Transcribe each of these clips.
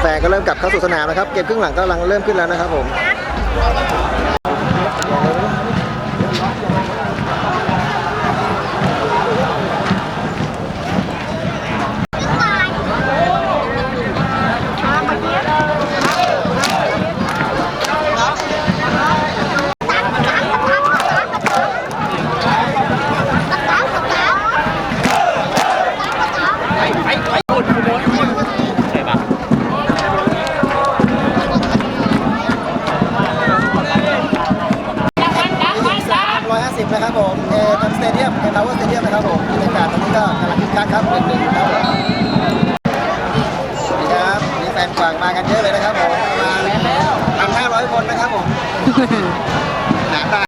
แฟนๆก็เริ่มกลับเข้าสู่สนามนะครับ เกมครึ่งหลังก็กำลังเริ่มขึ้นแล้วนะครับผม 150 นะครับผมเอทำสเตเดียมเอทาวเวอร์สเตเดียมนะครับผมบรรยากาศตอนนี้ก็ กำลังคึกคักครับหนึ่งหนึ่งครับผมสวัสดีครับมีแฟนฝั่งมากันเยอะเลยนะครับผมประมาณพันห้าร้อยคนนะครับผมหนาตา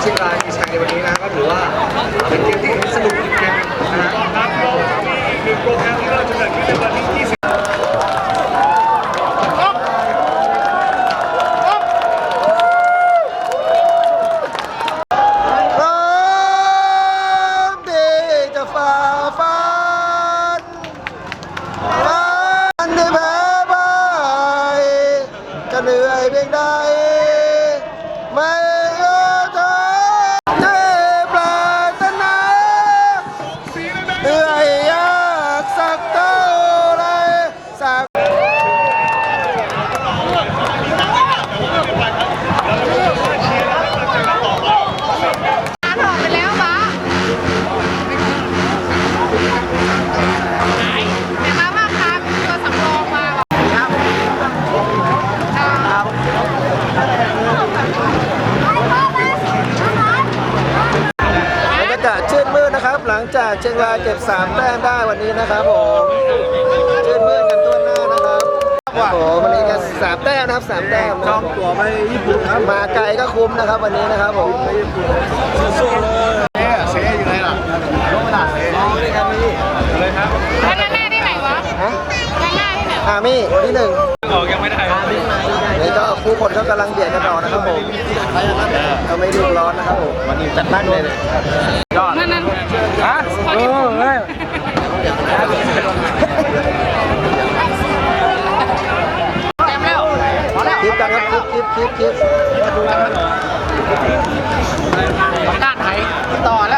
เชียงรายมีชัยในวันนี้นะก็ถือว่าเป็นเกมที่สนุกอีกเกมนะฮะ ครับเรามีอีกหนึ่งโปรแกรมที่เราจะจัดขึ้นในวันที่ 20 พร้อมที่จะฝ่าฟันมันได้แพ้พ่ายจะเหนื่อยเพียงใด ไลังจากเชียงรายเก็บ3แต้มได้วันนี้นะครับผมชื่นมืดกันตัวหน้านะครับครับผมวันนี้ก็สามแต้มนะครับสามแต้มจองตั๋วไปญี่ปุ่นครับมาไกลก็คุ้มนะครับวันนี้นะครับผมสู้ๆเลยเสียอยู่ไหนล่ะลงมาด่าเสียเลยครับพี่เลยครับแล้วหน้าที่ไหนวะฮะหน้าที่ไหนอามี่ที่หนึ่งออกยังไม่ได้นี่ก็คู่คนเขากำลังเบียดกันต่อนะครับผมเขาไม่รีบร้อนนะครับผมวันนี้จัดตั้งเลยนั่นนั่ นฮะโอ้ยแต้มแล้วคลิปกันครับคลิปคลิปคลิปคิดด้านไหนต่อแล้ว